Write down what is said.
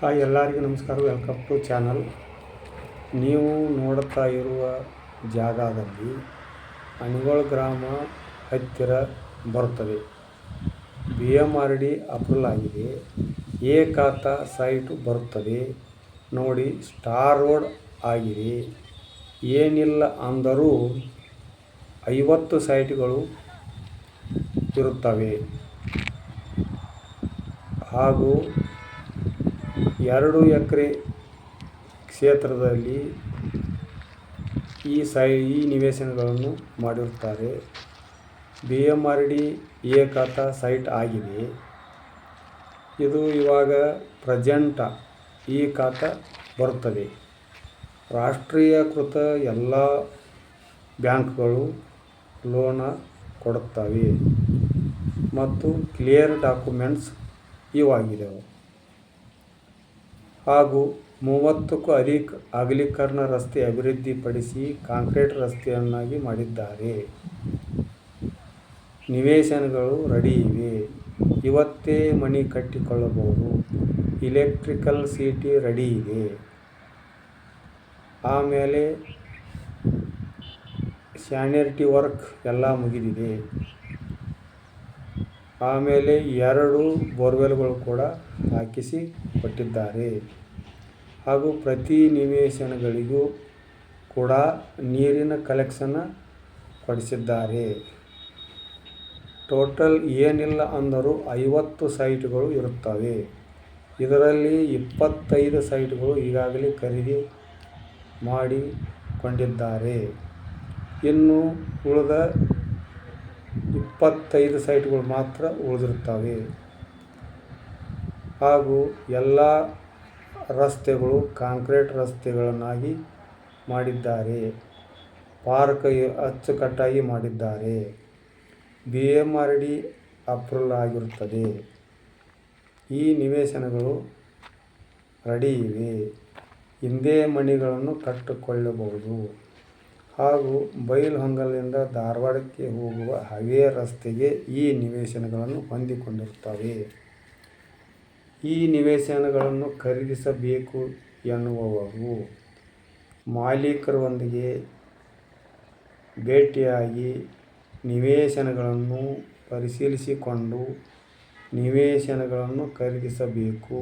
Hi, ಎಲ್ಲರಿಗೂ ನಮಸ್ಕಾರ. Welcome to channel ನೀವು ನೋಡ್ತಾ ಇರುವ ಜಾಗದಲ್ಲಿ ಅಣಿಗೋಳ ಗ್ರಾಮ ಹತ್ತಿರ ಬರುತ್ತದೆ. B M R D approval ಆಗಿದೆ. ಏಕಾತ ಸೈಟ್ ಬರುತ್ತದೆ. ನೋಡಿ ಸ್ಟಾರ್ ರೋಡ್ ಆಗಿದೆ. ಏನಿಲ್ಲ ಅಂದರೂ ಐವತ್ತು ಸೈಟ್ಗಳು ಇರುತ್ತವೆ. ಹಾಗೂ ಎರಡು ಎಕರೆ ಕ್ಷೇತ್ರದಲ್ಲಿ ಈ ಸೈ, ಈ ನಿವೇಶನಗಳನ್ನು ಮಾಡಿರುತ್ತಾರೆ. B M R D A site ಆಗಿದೆ. ಇದು ಇವಾಗ ಪ್ರಜೆಂಟ ಈ ಖಾತಾ ಬರುತ್ತದೆ. ರಾಷ್ಟ್ರೀಯಕೃತ ಎಲ್ಲ ಬ್ಯಾಂಕ್ಗಳು ಲೋನ ಕೊಡುತ್ತವೆ. ಮತ್ತು ಕ್ಲಿಯರ್ ಡಾಕ್ಯುಮೆಂಟ್ಸ್ ಇವಾಗಿದ್ದವು ಹಾಗೂ ಮೂವತ್ತಕ್ಕೂ ಅಧಿಕ ಅಗಲೀಕರಣ ರಸ್ತೆ ಅಭಿವೃದ್ಧಿಪಡಿಸಿ ಕಾಂಕ್ರೀಟ್ ರಸ್ತೆಯನ್ನಾಗಿ ಮಾಡಿದ್ದಾರೆ. ನಿವೇಶನಗಳು ರೆಡಿ ಇವೆ. ಇವತ್ತೇ ಮನೆ ಕಟ್ಟಿಕೊಳ್ಳಬಹುದು. ಇಲೆಕ್ಟ್ರಿಕಲ್ ಸಿಟಿ ರೆಡಿ ಇದೆ. ಆಮೇಲೆ ಸ್ಯಾನಿಟರಿ ವರ್ಕ್ ಎಲ್ಲ ಮುಗಿದಿದೆ. ಆಮೇಲೆ ಎರಡು ಬೋರ್ವೆಲ್ಗಳು ಕೂಡ ಹಾಕಿಸಿ ಕೊಟ್ಟಿದ್ದಾರೆ. ಹಾಗೂ ಪ್ರತಿ ನಿವೇಶನಗಳಿಗೂ ಕೂಡ ನೀರಿನ ಕಲೆಕ್ಷನ್ ಕೊಡಿಸಿದ್ದಾರೆ. ಟೋಟಲ್ ಏನಿಲ್ಲ ಅಂದರೂ ಐವತ್ತು ಸೈಟ್ಗಳು ಇರುತ್ತವೆ. ಇದರಲ್ಲಿ ಇಪ್ಪತ್ತೈದು ಸೈಟ್ಗಳು ಈಗಾಗಲೇ ಖರೀದಿ ಮಾಡಿಕೊಂಡಿದ್ದಾರೆ. ಇನ್ನು ಉಳಿದ ಇಪ್ಪತ್ತೈದು ಸೈಟ್ಗಳು ಮಾತ್ರ ಉಳಿದಿರುತ್ತವೆ. ಹಾಗೂ ಎಲ್ಲ ರಸ್ತೆಗಳು ಕಾಂಕ್ರೀಟ್ ರಸ್ತೆಗಳನ್ನಾಗಿ ಮಾಡಿದ್ದಾರೆ. ಪಾರ್ಕ್ ಅಚ್ಚುಕಟ್ಟಾಗಿ ಮಾಡಿದ್ದಾರೆ. B M R D approval ಆಗಿರುತ್ತದೆ. ಈ ನಿವೇಶನಗಳು ರೆಡಿ ಇವೆ. ಹಿಂದೆ ಮನೆಗಳನ್ನು ಕಟ್ಟಿಕೊಳ್ಳಬಹುದು. ಹಾಗೂ ಬೈಲಹೊಂಗಲದಿಂದ ಧಾರವಾಡಕ್ಕೆ ಹೋಗುವ ಹೈವೇ ರಸ್ತೆಗೆ ಈ ನಿವೇಶನಗಳನ್ನು ಹೊಂದಿಕೊಂಡಿರುತ್ತವೆ. ಈ ನಿವೇಶನಗಳನ್ನು ಖರೀದಿಸಬೇಕು ಎನ್ನುವವರು ಮಾಲೀಕರೊಂದಿಗೆ ಭೇಟಿಯಾಗಿ ನಿವೇಶನಗಳನ್ನು ಪರಿಶೀಲಿಸಿಕೊಂಡು ನಿವೇಶನಗಳನ್ನು ಖರೀದಿಸಬೇಕು.